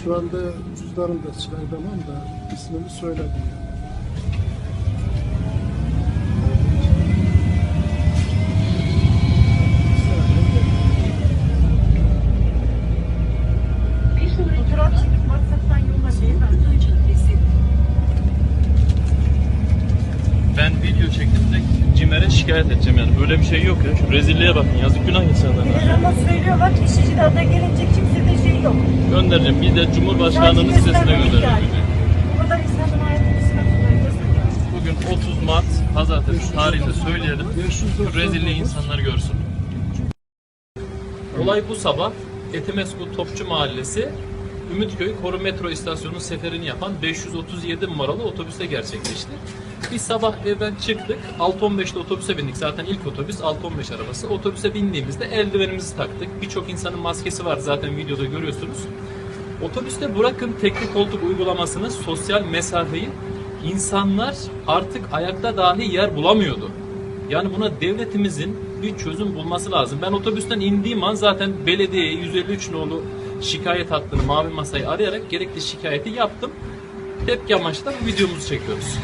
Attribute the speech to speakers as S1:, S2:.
S1: Şu anda cüzdanımda çıkartamam da ismini söyledim. yani.
S2: Ben.
S3: Ben video çektim de CİMER'e şikayet edeceğim yani. Böyle bir şey yok ya. Şu rezilliğe bakın. Yazık günah insanlara.
S2: Televizyonda söylüyorlar, de aday gelince kimse.
S3: Göndereceğim. Bir de Cumhurbaşkanlığının sitesine göndereceğim. Bugün 30 Mart Pazartesi tarihinde söyleyelim. Rezilliği insanlar görsün. Olay bu sabah Etimesgut Topçu Mahallesi Ümitköy Koru Metro İstasyonu'nun seferini yapan 537 numaralı otobüste gerçekleşti. Biz sabah evden çıktık. 6.15'te otobüse bindik. Zaten ilk otobüs 6.15 arabası. Otobüse bindiğimizde eldivenimizi taktık. Birçok insanın maskesi var zaten videoda görüyorsunuz. Otobüste bırakın tekli koltuk uygulamasını, sosyal mesafeyi insanlar artık ayakta dahi yer bulamıyordu. Yani buna devletimizin bir çözüm bulması lazım. Ben otobüsten indiğim an zaten belediyeye 153 nolu şikayet hattını mavi masayı arayarak gerekli şikayeti yaptım. Tepki amaçlı da bu videomuzu çekiyoruz.